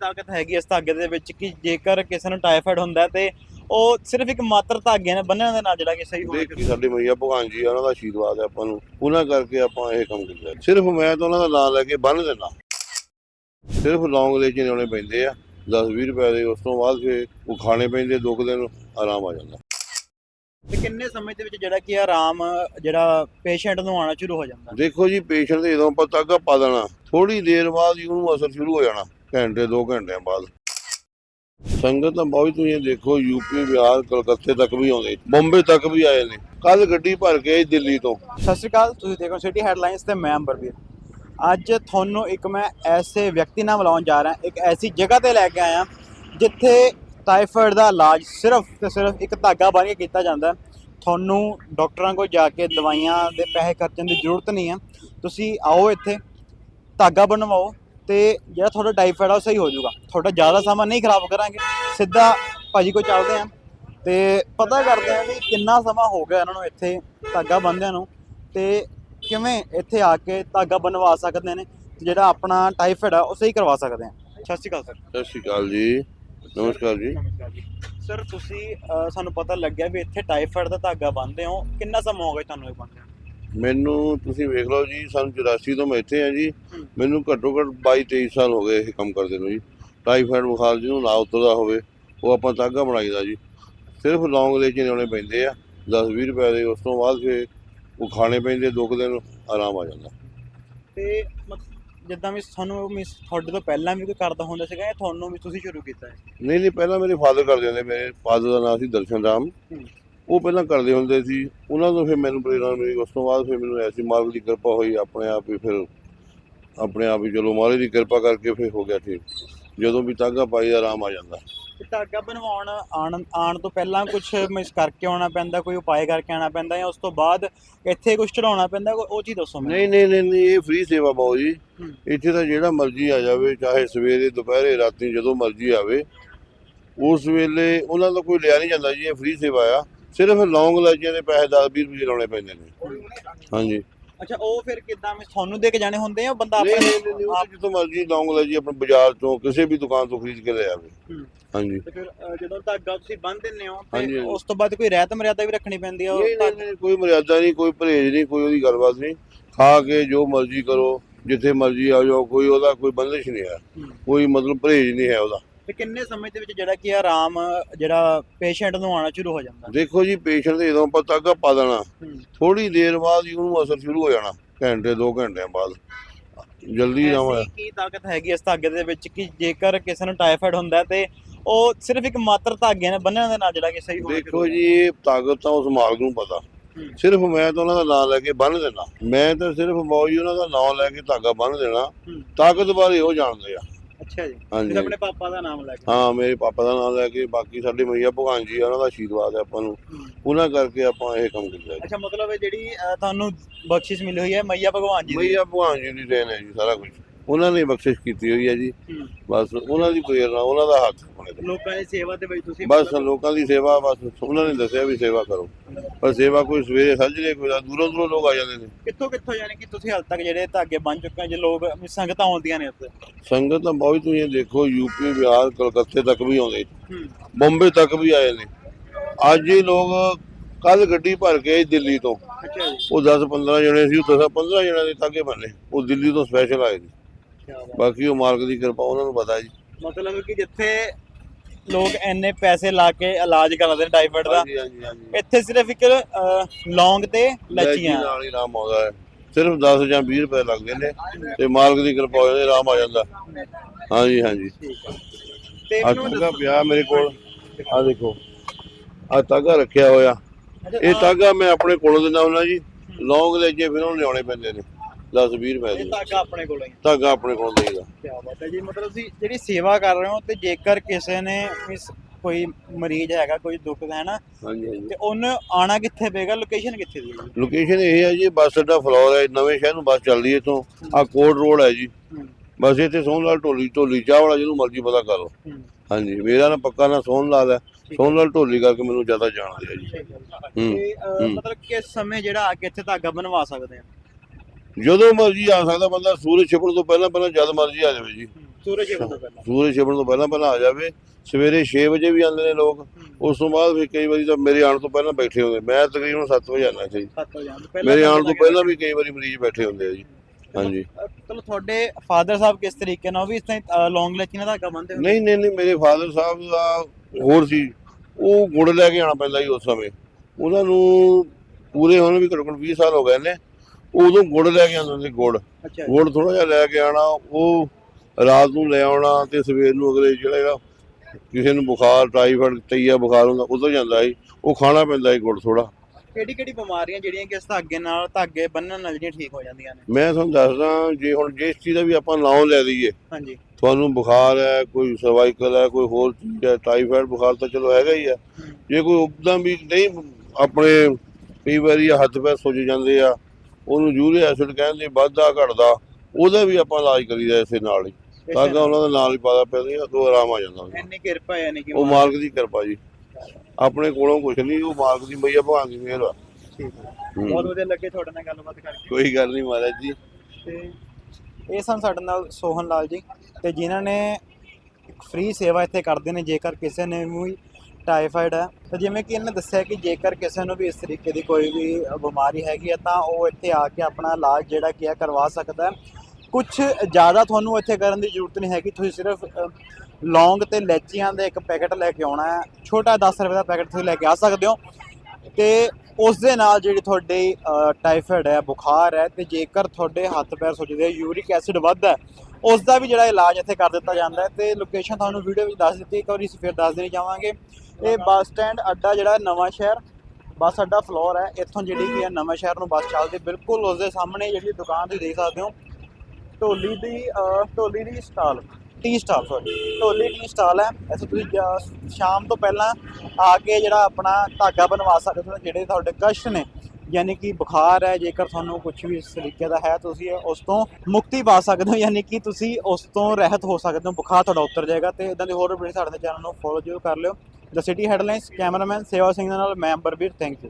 ਤਾਕਤ ਹੈਗੀ ਇਸ ਧਾਗੇ ਦੇ ਵਿੱਚ ਕਿ ਜੇਕਰ ਕਿਸੇ ਨੂੰ ਟਾਈਫਾਇਡ ਹੁੰਦਾ ਤੇ ਉਹ ਸਿਰਫ ਇੱਕ ਮਾਤਰ ਧਾਗੇ ਨਾਲ ਬੰਨਣ ਦੇ ਨਾਲ ਜਿਹੜਾ ਕਿ ਸਹੀ ਹੋ ਦੇਖੀ ਸਾਡੇ ਮਈਆ ਭਗਵਾਨ ਜੀ ਉਹਨਾਂ ਦਾ ਆਸ਼ੀਰਵਾਦ ਹੈ ਆਪਾਂ ਨੂੰ। ਉਹਨਾਂ ਕਰਕੇ ਆਪਾਂ ਇਹ ਕੰਮ ਕੀਤਾ। ਸਿਰਫ ਮੈਂ ਤਾਂ ਉਹਨਾਂ ਦਾ ਨਾਮ ਲੈ ਕੇ ਬੰਨ ਦਿੰਦਾ। ਸਿਰਫ ਲੌਂਗ ਲੈ ਕੇ ਲਿਆਉਣੇ ਪੈਂਦੇ ਆ। 10 20 ਰੁਪਏ ਦੇ ਉਸ ਤੋਂ ਬਾਅਦ ਫਿਰ ਉਹ ਖਾਣੇ ਪੈਂਦੇ ਦੋ ਕੁ ਦਿਨ ਆਰਾਮ ਆ ਜਾਂਦਾ। ਤੇ ਕਿੰਨੇ ਸਮੇਂ ਦੇ ਵਿੱਚ ਜਿਹੜਾ ਕਿ ਆਰਾਮ ਜਿਹੜਾ ਪੇਸ਼ੈਂਟ ਨੂੰ ਆਉਣਾ ਸ਼ੁਰੂ ਹੋ ਜਾਂਦਾ? ਦੇਖੋ ਜੀ ਪੇਸ਼ੈਂਟ ਦੇ ਜਦੋਂ ਆਪਾਂ ਤਾਗਾ ਪਾ ਦੇਣਾ ਥੋੜੀ ਦੇਰ ਬਾਅਦ ਹੀ ਉਹਨੂੰ ਅਸਰ ਸ਼ੁਰੂ ਹੋ ਜਾਣਾ। ਘੰਟੇ, ਦੋ ਘੰਟਿਆਂ ਬਾਅਦ। ਸੰਗਤ ਬਹੁਤ ਤੁਸੀਂ ਦੇਖੋ ਯੂਪੀ ਬਿਹਾਰ, ਕਲਕੱਤੇ ਤੱਕ ਵੀ ਆਉਂਦੇ। ਬੰਬੇ ਤੱਕ ਵੀ ਆਏ ਨੇ। ਕੱਲ ਗੱਡੀ ਭਰ ਕੇ ਆਈ ਦਿੱਲੀ ਤੋਂ। ਸਤਿ ਸ਼੍ਰੀ ਅਕਾਲ, ਤੁਸੀਂ ਦੇਖੋ ਸਿਟੀ ਹੈਡਲਾਈਨਸ ਤੇ ਮੈਂ ਅੰਬਰਵੀਰ ਅੱਜ ਤੁਹਾਨੂੰ ਇੱਕ ਮੈਂ ਐਸੇ ਵਿਅਕਤੀ ਨਾਲ ਮਿਲਾਉਣ ਜਾ ਰਿਹਾ, ਇੱਕ ਐਸੀ ਜਗ੍ਹਾ ਤੇ ਲੈ ਕੇ ਆਇਆ, ਜਿੱਥੇ ਟਾਈਫਾਇਡ ਦਾ ਇਲਾਜ ਸਿਰਫ ਤੇ ਸਿਰਫ ਇੱਕ ਧਾਗਾ ਬੰਨ੍ਹ ਕੇ ਕੀਤਾ ਜਾਂਦਾ। ਤੁਹਾਨੂੰ ਡਾਕਟਰਾਂ ਕੋਲ ਜਾ ਕੇ ਦਵਾਈਆਂ ਦੇ ਪੈਸੇ ਖਰਚਣ ਦੀ ਜ਼ਰੂਰਤ ਨਹੀਂ ਹੈ। ਤੁਸੀਂ ਆਓ ਇੱਥੇ, ਧਾਗਾ ਬਣਵਾਓ। ਤੇ ਜਿਹੜਾ ਤੁਹਾਡਾ ਟਾਈਫਾਇਡ ਆ ਉਹ ਸਹੀ ਹੋ ਜਾਊਗਾ। ਤੁਹਾਡਾ ਜ਼ਿਆਦਾ ਸਮਾਂ ਨਹੀਂ ਖਰਾਬ ਕਰਾਂਗੇ। ਸਿੱਧਾ ਭਾਜੀ ਕੋਲ ਚੱਲਦੇ ਆਂ। ਤੇ ਪਤਾ ਕਰਦੇ ਆਂ ਵੀ ਕਿੰਨਾ ਸਮਾਂ ਹੋ ਗਿਆ ਇਹਨਾਂ ਨੂੰ ਇੱਥੇ ਧਾਗਾ ਬੰਨ੍ਹਦਿਆਂ ਨੂੰ। ਤੇ ਕਿਵੇਂ ਇੱਥੇ ਆ ਕੇ ਧਾਗਾ ਬਣਵਾ ਸਕਦੇ ਨੇ ਤੇ ਜਿਹੜਾ ਆਪਣਾ ਟਾਈਫਾਇਡ ਆ ਉਹ ਸਹੀ ਕਰਵਾ ਸਕਦੇ ਆ। ਸਤਿ ਸ਼੍ਰੀ ਅਕਾਲ ਸਰ। ਸਤਿ ਸ਼੍ਰੀ ਅਕਾਲ ਜੀ। ਨਮਸਕਾਰ ਜੀ। ਨਮਸਕਾਰ ਜੀ। ਸਰ ਤੁਸੀਂ ਸਾਨੂੰ ਪਤਾ ਲੱਗਿਆ ਵੀ ਇੱਥੇ ਟਾਈਫਾਇਡ ਦਾ ਧਾਗਾ ਬੰਨ੍ਹਦੇ ਹੋ ਕਿੰਨਾ ਸਮਾਂ ਹੋ ਗਿਆ ਤੁਹਾਨੂੰ ਇਹ ਬੰਨ੍ਹਦੇ? ਮੈਨੂੰ ਤੁਸੀਂ ਵੇਖ ਲਓ ਜੀ ਸਨ 84 ਤੋਂ ਮੈਂ ਇੱਥੇ ਆ ਜੀ। ਮੈਨੂੰ ਘੱਟੋ ਘੱਟ 22 23 ਸਾਲ ਹੋ ਗਏ ਇਹ ਕੰਮ ਕਰਦੇ ਨੂੰ ਜੀ। ਟਾਈਫਾਇਡ ਬੁਖਾਰ ਜਿਹਨੂੰ ਨਾ ਉਤਰਦਾ ਹੋਵੇ ਉਹ ਆਪਾਂ ਤਾਗਾ ਬਣਾਈਦਾ ਜੀ। ਸਿਰਫ ਲੌਂਗ ਲੈ ਕੇ ਲਿਆਉਣੇ ਪੈਂਦੇ ਆ 10 20 ਰੁਪਏ ਦੇ ਉਸ ਤੋਂ ਬਾਅਦ ਫਿਰ ਉਹ ਖਾਣੇ ਪੈਂਦੇ ਦੋ ਕੁ ਦਿਨ ਆਰਾਮ ਆ ਜਾਂਦਾ। ਤੇ ਜਿੱਦਾਂ ਵੀ ਤੁਹਾਨੂੰ ਮਿਸ ਤੁਹਾਡੇ ਤੋਂ ਪਹਿਲਾਂ ਵੀ ਕੋਈ ਕਰਦਾ ਹੁੰਦਾ ਸੀਗਾ ਜਾਂ ਤੁਹਾਨੂੰ ਵੀ ਤੁਸੀਂ ਸ਼ੁਰੂ ਕੀਤਾ ਹੈ? ਨਹੀਂ ਨਹੀਂ ਪਹਿਲਾਂ ਮੇਰੇ ਫਾਦਰ ਕਰਦੇ ਹੁੰਦੇ ਮੇਰੇ ਫਾਦਰ ਦਾ ਨਾਮ ਸੀ ਦਰਸ਼ਨ ਰਾਮ। ਉਹ ਪਹਿਲਾਂ ਕਰਦੇ ਹੁੰਦੇ ਸੀ। ਉਹਨਾਂ ਤੋਂ ਫਿਰ ਮੈਨੂੰ ਪ੍ਰੇਰਣਾ ਮਿਲੀ। ਉਸ ਤੋਂ ਬਾਅਦ ਫਿਰ ਮੈਨੂੰ ਐਸੀ ਮਾਲਕ ਦੀ ਕਿਰਪਾ ਹੋਈ। ਆਪਣੇ ਆਪ ਹੀ ਫਿਰ ਆਪਣੇ ਆਪ ਹੀ ਚਲੋ ਮਹਾਰਾਜ ਦੀ ਕਿਰਪਾ ਕਰਕੇ ਫਿਰ ਹੋ ਗਿਆ ਠੀਕ। ਜਦੋਂ ਵੀ ਤਾਗਾ ਪਾਈ ਦਾ ਆਰਾਮ ਆ ਜਾਂਦਾ। ਧਾਗਾ ਬਣਵਾਉਣ ਆਣ ਆਣ ਤੋਂ ਪਹਿਲਾਂ ਕੁਝ ਮਿਸ ਕਰਕੇ ਆਉਣਾ ਪੈਂਦਾ ਕੋਈ ਉਪਾਅ ਕਰਕੇ ਆਉਣਾ ਪੈਂਦਾ ਜਾਂ ਉਸ ਤੋਂ ਬਾਅਦ ਇੱਥੇ ਕੁਝ ਚੜਾਉਣਾ ਪੈਂਦਾ ਕੋਈ ਉਹ ਚੀਜ਼ ਦੱਸੋ ਮੈਨੂੰ। ਨਹੀਂ ਨਹੀਂ ਨਹੀਂ ਇਹ ਫ੍ਰੀ ਸੇਵਾ ਬਾਉ ਜੀ। ਇੱਥੇ ਤਾਂ ਜਿਹੜਾ ਮਰਜ਼ੀ ਆ ਜਾਵੇ ਚਾਹੇ ਸਵੇਰੇ ਦੁਪਹਿਰੇ ਰਾਤੀ ਜਦੋਂ ਮਰਜ਼ੀ ਆਵੇ ਉਸ ਵੇਲੇ ਉਹਨਾਂ ਦਾ ਕੋਈ ਲਿਆ ਨਹੀਂ ਜਾਂਦਾ ਜੀ ਇਹ ਫ੍ਰੀ ਸੇਵਾ ਆ। ਸਿਰਫ ਲੌਂਗ ਲਾਜੀਆਂ ਦੇ ਪੈਸੇ 10 20 ਰੁਪਏ ਲਾਉਣੇ ਪੈਂਦੇ ਨੇ। ਹਾਂਜੀ। ਅੱਛਾ ਉਹ ਫਿਰ ਕਿੱਦਾਂ ਮੈਂ ਤੁਹਾਨੂੰ ਦੇ ਕੇ ਜਾਣੇ ਹੁੰਦੇ ਆ ਬੰਦਾ ਨਹੀਂ ਆਪਣੇ ਨਹੀਂ ਨਹੀਂ, ਉਹ ਤਾਂ ਜਿੱਥੋਂ ਮਰਜ਼ੀ ਲੌਂਗ ਲਾਜੀ ਆਪਣੇ ਬਾਜ਼ਾਰ ਤੋਂ ਕਿਸੇ ਵੀ ਦੁਕਾਨ ਤੋਂ ਖਰੀਦ ਕੇ ਲੈ ਆਵੇ। ਹੂੰ। ਹਾਂਜੀ। ਤੇ ਫਿਰ ਅ, ਜਦੋਂ ਧਾਗਾ ਤੁਸੀਂ ਬੰਨ ਦਿੰਦੇ ਹੋ ਹਾਂਜੀ, ਤੇ ਹਾਂਜੀ। ਉਸ ਤੋਂ ਬਾਅਦ ਕੋਈ ਰਹਿਤ ਮਰਿਆਦਾ ਵੀ ਰੱਖਣੀ ਪੈਂਦੀ ਆ ਉਹ ਨਹੀਂ ਨਹੀਂ ਨਹੀਂ, ਕੋਈ ਮਰਿਆਦਾ ਨਹੀਂ ਕੋਈ ਪਰਹੇਜ਼ ਨਹੀਂ ਕੋਈ ਉਹਦੀ ਗੱਲਬਾਤ ਨਹੀਂ। ਖਾ ਕੇ ਜੋ ਮਰਜ਼ੀ ਕਰੋ ਜਿੱਥੇ ਮਰਜ਼ੀ ਆ ਜਾਓ ਕੋਈ ਉਹਦਾ ਕੋਈ ਬੰਦਿਸ਼ ਨਹੀਂ ਹੂੰ। ਕੋਈ ਮਤਲਬ ਪਰਹੇਜ਼ ਨਹੀਂ ਹੈ ਉਹਦਾ। ਤੇ ਕਿੰਨੇ ਸਮੇਂ ਦੇ ਵਿੱਚ ਜਿਹੜਾ ਕਿ ਆਰਾਮ ਜਿਹੜਾ ਪੇਸ਼ੈਂਟ ਨੂੰ ਆਉਣਾ ਸ਼ੁਰੂ ਹੋ ਜਾਂਦਾ? ਦੇਖੋ ਜੀ ਪੇਸ਼ੈਂਟ ਦੇ ਜਦੋਂ ਆਪਾਂ ਤਾਗਾ ਪਾ ਦੇਣਾ। ਥੋੜੀ ਦੇਰ ਬਾਅਦ ਹੀ ਉਹਨੂੰ ਅਸਰ ਸ਼ੁਰੂ ਹੋ ਜਾਣਾ ਘੰਟੇ ਦੋ ਘੰਟਿਆਂ ਬਾਅਦ। ਜਲਦੀ ਨਾ ਹੋਇਆ ਕੀ ਤਾਕਤ ਹੈਗੀ ਇਸ ਧਾਗੇ ਦੇ ਵਿੱਚ ਕਿ ਜੇਕਰ ਕਿਸੇ ਨੂੰ ਟਾਈਫਾਇਡ ਹੁੰਦਾ ਤੇ ਉਹ ਸਿਰਫ ਇੱਕ ਮਾਤਰ ਧਾਗੇ ਨਾਲ ਬੰਨਣ ਦੇ ਨਾਲ ਜਿਹੜਾ ਕਿ ਸਹੀ ਹੋ ਦੇਖੋ ਜੀ ਇਹ ਤਾਕਤ ਤਾਂ ਉਸ ਮਾਲਕ ਨੂੰ ਪਤਾ। ਸਿਰਫ ਮੈਂ ਤਾਂ ਉਹਨਾਂ ਦਾ ਨਾਮ ਲੈ ਕੇ ਬੰਨ ਦੇਣਾ ਮੈਂ ਤਾਂ ਸਿਰਫ ਬਾਊ ਜੀ ਉਹਨਾਂ ਦਾ ਨਾਮ ਲੈ ਕੇ ਧਾਗਾ ਬੰਨ ਦੇਣਾ। ਤਾਕਤ ਬਾਰੇ ਉਹ ਜਾਣਦੇ ਆ। ਅੱਛਾ ਜੀ। ਹਾਂਜੀ। ਤੁਸੀਂ ਆਪਣੇ ਪਾਪਾ ਦਾ ਨਾਮ ਲੈ ਕੇ। ਹਾਂ ਮੇਰੇ ਪਾਪਾ ਦਾ ਨਾਮ ਲੈ ਕੇ ਬਾਕੀ ਸਾਡੇ ਮਈਆ ਭਗਵਾਨ ਜੀ ਆ, ਉਹਨਾਂ ਦਾ ਆਸ਼ੀਰਵਾਦ ਹੈ ਆਪਾਂ ਨੂੰ। ਉਹਨਾਂ ਕਰਕੇ ਆਪਾਂ ਇਹ ਕੰਮ ਕੀਤਾ ਜੀ। ਅੱਛਾ ਮਤਲਬ ਇਹ ਜਿਹੜੀ ਅ, ਤੁਹਾਨੂੰ ਬਖਸ਼ਿਸ਼ ਮਿਲੀ ਹੋਈ ਹੈ ਮਈਆ ਭਗਵਾਨ ਜੀ ਦੀ? ਮਈਆ ਭਗਵਾਨ ਜੀ ਦੀ ਦੇਣ ਹੈ ਜੀ ਸਾਰਾ ਕੁਝ ਉਹਨਾਂ ਨੇ ਬਖਸ਼ਿਸ਼ ਕੀਤੀ ਹੋਈ ਹੈ ਜੀ। ਬਸ ਉਹਨਾਂ ਦੀ ਪ੍ਰੇਰਣਾ ਉਹਨਾਂ ਦਾ ਹੱਥ ਹੋਣੇ ਲੋਕਾਂ ਦੀ ਸੇਵਾ ਦੇ ਵਿੱਚ ਤੁਸੀਂ ਬਸ ਲੋਕਾਂ ਦੀ ਸੇਵਾ ਬਸ ਉਹਨਾਂ ਨੇ ਦੱਸਿਆ ਵੀ ਸੇਵਾ ਕਰੋ। ਪਰ ਸੇਵਾ ਕੋਈ ਸਵੇਰੇ ਸੱਜਰੇ ਕੋਈ ਦੂਰੋਂ ਦੂਰੋਂ ਲੋਕ ਆ ਜਾਂਦੇ ਨੇ। ਕਿੱਥੋਂ ਕਿੱਥੋਂ ਯਾਨੀ ਕਿ ਤੁਸੀਂ ਹਾਲ ਤੱਕ ਜਿਹੜੇ ਧਾਗੇ ਬਣ ਚੁੱਕੇ ਜੇ ਲੋਕ ਸੰਗਤਾਂ ਆਉਂਦੀਆਂ ਨੇ ਉੱਥੇ? ਸੰਗਤ ਤਾਂ ਬਹੁਤ ਤੁਸੀਂ ਦੇਖੋ ਯੂਪੀ ਬਿਹਾਰ ਕਲਕੱਤੇ ਤੱਕ ਵੀ ਆਉਂਦੇ। ਬੰਬੇ ਤੱਕ ਵੀ ਆਏ ਨੇ। ਅੱਜ ਹੀ ਲੋਕ ਕੱਲ ਗੱਡੀ ਭਰ ਕੇ ਦਿੱਲੀ ਤੋਂ। ਉਹ 10 15 ਜਣੇ ਸੀ ਉਹ 10 15 ਜਣਿਆਂ ਦੇ ਤਾਗੇ ਬਣੇ ਉਹ ਦਿੱਲੀ ਤੋਂ ਸਪੈਸ਼ਲ ਆਏ ਬਾਤ ਬਾਕੀ ਉਹ ਮਾਲਕ ਦੀ ਕਿਰਪਾ ਉਹਨਾਂ ਨੂੰ ਪਤਾ ਜੀ। ਮਤਲਬ ਕਿ ਜਿੱਥੇ ਲੋਕ ਇੰਨੇ ਪੈਸੇ ਲਾ ਕੇ ਇਲਾਜ ਕਰਦੇ ਨੇ ਟਾਈਫਾਇਡ ਦਾ ਹਾਂਜੀ ਹਾਂਜੀ ਹਾਂਜੀ। ਇੱਥੇ ਸਿਰਫ ਇੱਕ ਲੌਂਗ ਤੇ ਲੈਚੀ ਲੱਚੀਆਂ ਨਾਲ ਹੀ ਆਰਾਮ ਆਉਂਦਾ ਹੈ। ਸਿਰਫ 10 ਜਾਂ 20 ਰੁਪਏ ਲੱਗਦੇ ਨੇ ਤੇ ਮਾਲਕ ਦੀ ਕਿਰਪਾ ਹੋ ਜਾਂਦੀ ਆਰਾਮ ਆ ਜਾਂਦਾ। ਹਾਂਜੀ ਹਾਂਜੀ। ਠੀਕ ਹੈ ਤੇ ਆ ਮੈਨੂੰ ਤਾਗਾ ਪਿਆ ਮੇਰੇ ਕੋਲ। ਆ ਦੇਖੋ। ਆ ਤਾਗਾ ਰੱਖਿਆ ਹੋਇਆ। ਇਹ ਤਾਗਾ ਮੈਂ ਆਪਣੇ ਕੋਲੋਂ ਦਿੰਦਾ ਹੁੰਦਾ ਜੀ। ਲੌਂਗ ਲੈ ਕੇ ਫਿਰ ਉਹਨੂੰ ਲਿਆਉਣੇ ਪੈਂਦੇ ਨੇ। 10 20 ਰੁਪਏ ਇਹ ਦੇ। ਧਾਗਾ ਆਪਣੇ ਕੋਲ ਹੀ ਤਾਗਾ ਆਪਣੇ ਕੋਲ ਦੇਈਦਾ ਕੀ ਬਾਤ ਹੈ ਜੀ ਮਤਲਬ ਤੁਸੀਂ ਜਿਹੜੀ ਸੇਵਾ ਕਰ ਰਹੇ ਹੋ ਤੇ ਜੇਕਰ ਕਿਸੇ ਨੇ ਮਿਸ ਕੋਈ ਮਰੀਜ਼ ਹੈਗਾ ਕੋਈ ਦੁੱਖ ਦਾ ਹੈ ਨਾ ਹਾਂਜੀ ਹਾਂਜੀ। ਤੇ ਉਹਨੂੰ ਆਣਾ ਕਿੱਥੇ ਪਏਗਾ ਲੋਕੇਸ਼ਨ ਕਿੱਥੇ ਦੀ ਹੈ ਜੀ? ਲੋਕੇਸ਼ਨ ਇਹ ਹੈ ਜੀ ਬੱਸ ਅੱਡਾ ਫਲੋਰ ਹੈ ਨਵੇਂ ਸ਼ਹਿਰ ਨੂੰ ਬੱਸ ਚੱਲਦੀ ਹੈ ਇੱਥੋਂ। ਆ ਕੋਟ ਰੋਡ ਹੈ ਜੀ। ਹੂੰ, ਬਸ ਇੱਥੇ ਸੋਹਣ ਲਾਲ ਢੋਲੀ ਢੋਲੀ ਚਾਹ ਵਾਲਾ ਜਿਹਨੂੰ ਮਰਜ਼ੀ ਪਤਾ ਕਰ ਲਓ। ਹੂੰ, ਹਾਂਜੀ ਮੇਰਾ ਨਾ ਪੱਕਾ ਨਾ ਸੋਹਣ ਲਾਲ ਹੈ। ਸੋਹਣ ਲਾਲ ਢੋਲੀ ਕਰਕੇ ਮੈਨੂੰ ਜ਼ਿਆਦਾ ਜਾਣਦੇ ਆ ਜੀ। ਠੀਕ ਹੈ। ਹੂੰ, ਤੇ ਅ, ਹੂੰ। ਮਤਲਬ ਕਿਸ ਸਮੇਂ ਜਿਹੜਾ ਆ ਕੇ ਇੱਥੇ ਧਾਗਾ ਬਣਵਾ ਸਕਦੇ ਆ? ਜਦੋਂ ਮਰਜ਼ੀ ਆ ਸਕਦਾ ਬੰਦਾ ਸੂਰਜ ਛਿਪਣ ਤੋਂ ਪਹਿਲਾਂ ਪਹਿਲਾਂ ਜਦ ਮਰਜ਼ੀ ਆ ਜਾਵੇ ਜੀ। ਸੂਰਜ ਛਿਪਣ ਤੋਂ ਪਹਿਲਾਂ। ਸੂਰਜ ਛਿਪਣ ਤੋਂ ਪਹਿਲਾਂ ਪਹਿਲਾਂ ਆ ਜਾਵੇ। ਸਵੇਰੇ 6 ਵਜੇ ਵੀ ਆਉਂਦੇ ਨੇ ਲੋਕ। ਉਸ ਤੋਂ ਬਾਅਦ ਵੀ ਕਈ ਵਾਰੀ ਤਾਂ ਮੇਰੇ ਆਉਣ ਤੋਂ ਪਹਿਲਾਂ ਬੈਠੇ ਹੁੰਦੇ। ਮੈਂ ਤਕਰੀਬਨ 7 ਵਜੇ ਆਉਣਾ ਜੀ। 7 ਵਜੇ ਮੇਰੇ ਆਉਣ ਤੋਂ ਪਹਿਲਾਂ ਵੀ ਕਈ ਵਾਰੀ ਮਰੀਜ਼ ਬੈਠੇ ਹੁੰਦੇ ਆ ਜੀ। ਹਾਂਜੀ। ਚਲੋ ਤੁਹਾਡੇ ਫਾਦਰ ਸਾਹਿਬ ਕਿਸ ਤਰੀਕੇ ਨਾਲ ਉਹ ਵੀ ਇਸ ਤਰ੍ਹਾਂ ਲੌਂਗ ਲੈਚੀ ਨਾਲ ਧਾਗਾ ਬੰਨਦੇ ਹੁੰਦੇ ਨਹੀਂ ਨਹੀਂ ਨਹੀਂ ਮੇਰੇ ਫਾਦਰ ਸਾਹਿਬ ਦਾ ਹੋਰ ਸੀ। ਉਹ ਗੁੜ ਲੈ ਕੇ ਆਉਣਾ ਪੈਂਦਾ ਜੀ ਉਸ ਸਮੇਂ। ਉਹਨਾਂ ਨੂੰ ਪੂਰੇ ਹੁਣ ਵੀ ਘੱਟੋ ਘੱਟ 20 ਸਾਲ ਹੋ ਗਏ ਨੇ। ਉਦੋਂ ਗੁੜ ਲੈ ਕੇ ਆਉਂਦੇ ਸੀ ਗੁੜ। ਅੱਛਾ ਗੁੜ ਥੋੜਾ ਜਿਹਾ ਲੈ ਕੇ ਆਣਾ ਉਹ ਰਾਤ ਨੂੰ ਲੈ ਆਉਣਾ ਤੇ ਸਵੇਰ ਨੂੰ ਅਗਲੇ ਜਿਹੜਾ ਕਿਸੇ ਨੂੰ ਬੁਖਾਰ ਟਾਈਫਾਇਡ ਤਈਆ ਬੁਖਾਰ ਹੁੰਦਾ ਉਦੋਂ ਜਾਂਦਾ ਸੀ। ਉਹ ਖਾਣਾ ਪੈਂਦਾ ਸੀ ਗੁੜ ਥੋੜਾ ਕਿਹੜੀ ਕਿਹੜੀ ਬਿਮਾਰੀਆਂ ਜਿਹੜੀਆਂ ਕਿ ਇਸ ਧਾਗੇ ਨਾਲ ਧਾਗੇ ਬੰਨਣ ਨਾਲ ਜਿਹੜੀਆਂ ਠੀਕ ਹੋ ਜਾਂਦੀਆਂ ਨੇ? ਮੈਂ ਤੁਹਾਨੂੰ ਦੱਸਦਾ ਜੇ ਹੁਣ ਜਿਸ ਚੀਜ਼ ਦਾ ਵੀ ਆਪਾਂ ਨਾਮ ਲੈ ਦਈਏ ਹਾਂਜੀ। ਤੁਹਾਨੂੰ ਬੁਖਾਰ ਹੈ ਕੋਈ ਸਰਵਾਈਕਲ ਹੈ ਕੋਈ ਹੋਰ ਚੀਜ਼ ਹੈ ਟਾਈਫਾਇਡ ਬੁਖਾਰ ਤਾਂ ਚਲੋ ਹੈਗਾ ਹੀ ਹੈ। ਜੇ ਕੋਈ ਉਦਾਂ ਵੀ ਨਹੀਂ ਆਪਣੇ ਕਈ ਵਾਰੀ ਹੱਥ ਪੈਰ ਸੁੱਜ ਜਾਂਦੇ ਆ ਉਹਨੂੰ ਯੂਰਿਕ ਐਸਿਡ ਕਹਿੰਦੇ ਵੱਧਦਾ ਘਟਦਾ ਉਹਦਾ ਵੀ ਆਪਾਂ ਇਲਾਜ ਕਰੀਦਾ ਇਸੇ ਨਾਲ ਹੀ ਤਾਂ ਕਿ ਉਹਨਾਂ ਦਾ ਨਾਲ ਹੀ ਪਾਦਾ ਪੈਂਦਾ ਤੋਂ ਆਰਾਮ ਆ ਜਾਂਦਾ ਉਹਨੂੰ। ਇੰਨੀ ਕਿਰਪਾ ਨਹੀਂ ਕਿ ਉਹ ਮਾਲਕ ਦੀ ਕਿਰਪਾ ਜੀ ਆਪਣੇ ਕੋਲੋਂ ਕੁਝ ਨਹੀਂ ਉਹ ਮਾਲਕ ਦੀ ਮਈਆ ਭਗਵਾਨ ਦੀ ਮਿਹਰ ਆ ਠੀਕ ਹੈ। ਹੂੰ। ਬਹੁਤ ਵਧੀਆ ਲੱਗੇ ਤੁਹਾਡੇ ਨਾਲ ਗੱਲਬਾਤ ਕਰਕੇ ਕੋਈ ਗੱਲ ਨਹੀਂ ਮਹਾਰਾਜ ਜੀ ਤੇ ਇਹ ਸਨ ਸਾਡੇ ਨਾਲ ਸੋਹਨ ਲਾਲ ਜੀ ਤੇ ਜਿਨ੍ਹਾਂ ਨੇ ਫ੍ਰੀ ਸੇਵਾ ਇੱਥੇ ਕਰਦੇ ਨੇ ਜੇਕਰ ਕਿਸੇ ਨੇ ਵੀ ਟਾਈਫਾਈਡ ਹੈ। ਤਾਂ ਜਿਵੇਂ ਕਿ ਇਹਨੇ ਦੱਸਿਆ ਕਿ ਜੇਕਰ ਕਿਸੇ ਨੂੰ ਵੀ ਇਸ ਤਰੀਕੇ ਦੀ ਕੋਈ ਵੀ ਬਿਮਾਰੀ ਹੈਗੀ ਹੈ, ਤਾਂ ਉਹ ਇੱਥੇ ਆ ਕੇ ਆਪਣਾ ਇਲਾਜ ਜਿਹੜਾ ਕੀ ਹੈ ਕਰਵਾ ਸਕਦਾ ਹੈ। ਕੁਝ ਜ਼ਿਆਦਾ ਤੁਹਾਨੂੰ ਇੱਥੇ ਕਰਨ ਦੀ ਜ਼ਰੂਰਤ ਨਹੀਂ ਹੈਗੀ। ਤੁਸੀਂ ਸਿਰਫ ਲੌਂਗ ਤੇ ਲੈਚੀਆਂ ਦੇ ਇੱਕ ਪੈਕੇਟ ਲੈ ਕੇ ਆਉਣਾ ਹੈ। ਛੋਟਾ 10 ਰੁਪਏ ਦਾ ਪੈਕੇਟ ਤੁਸੀਂ ਲੈ ਕੇ ਆ ਸਕਦੇ ਹੋ। ਤੇ ਉਸ ਦੇ ਨਾਲ ਜਿਹੜੀ ਤੁਹਾਡੀ ਟਾਈਫਾਇਡ ਹੈ, ਬੁਖਾਰ ਹੈ, ਤੇ ਜੇਕਰ ਤੁਹਾਡੇ ਹੱਥ ਪੈਰ ਸੁੱਜਦੇ ਯੂਰਿਕ ਐਸਿਡ ਵੱਧਦਾ ਉਸ ਦਾ ਵੀ ਜਿਹੜਾ ਇਲਾਜ ਇੱਥੇ ਕਰ ਦਿੱਤਾ ਜਾਂਦਾ ਹੈ। ਤੇ ਲੋਕੇਸ਼ਨ ਤੁਹਾਨੂੰ ਵੀਡੀਓ ਵਿੱਚ ਦੱਸ ਦਿੱਤੀ ਇੱਕ ਵਾਰੀ ਫਿਰ ਦੱਸ ਦੇਣੀ ਚਾਹਾਂਗੇ ਇਹ ਬੱਸ ਸਟੈਂਡ ਅੱਡਾ ਜਿਹੜਾ ਨਵਾਂ ਸ਼ਹਿਰ, ਬੱਸ ਅੱਡਾ ਫਲੋਰ ਹੈ। ਇੱਥੋਂ ਜਿਹੜੀ ਕੀ ਹੈ ਨਵਾਂ ਸ਼ਹਿਰ ਨੂੰ ਬੱਸ ਚੱਲਦੀ, ਬਿਲਕੁਲ ਉਸ ਦੇ ਸਾਹਮਣੇ ਜਿਹੜੀ ਦੁਕਾਨ ਤੁਸੀਂ ਦੇਖ ਸਕਦੇ ਹੋ, ਢੋਲੀ ਦੀ ਢੋਲੀ ਦੀ ਸਟਾਲ, ਟੀ ਸਟਾਲ ਸੌਰੀ ਢੋਲੀ ਟੀ ਸਟਾਲ ਹੈ। ਇੱਥੇ ਤੁਸੀਂ ਜਾ- ਸ਼ਾਮ ਤੋਂ ਪਹਿਲਾਂ ਆ ਕੇ ਜਿਹੜਾ ਆਪਣਾ ਧਾਗਾ ਬਣਵਾ ਸਕਦੇ ਹੋ, ਜਿਹੜੇ ਤੁਹਾਡੇ ਕਸ਼ਟ ਨੇ, ਯਾਨੀ ਕਿ ਬੁਖਾਰ ਹੈ, ਜੇਕਰ ਤੁਹਾਨੂੰ ਕੁਝ ਵੀ ਇਸ ਤਰੀਕੇ ਦਾ ਹੈ, ਤੁਸੀਂ ਉਸ ਤੋਂ ਮੁਕਤੀ ਪਾ ਸਕਦੇ ਹੋ, ਯਾਨੀ ਕਿ ਤੁਸੀਂ ਉਸ ਤੋਂ ਰਹਿਤ ਹੋ ਸਕਦੇ ਹੋ, ਬੁਖਾਰ ਤੁਹਾਡਾ ਉਤਰ ਜਾਏਗਾ ਤੇ ਇਦਾਂ ਦੇ ਹੋਰ ਵੀਡੀਓ ਸਾਡੇ ਚੈਨਲ ਨੂੰ ਫੋਲੋ ਜ਼ਰੂਰ ਕਰ ਲਿਓ। ਦ ਸਿਟੀ ਹੈਡਲਾਈਨਸ ਕੈਮਰਾਮੈਨ ਸੇਵਾ ਸਿੰਘ ਦੇ ਨਾਲ ਮੈਂ ਅੰਬਰਵੀਰ ਥੈਂਕ ਯੂ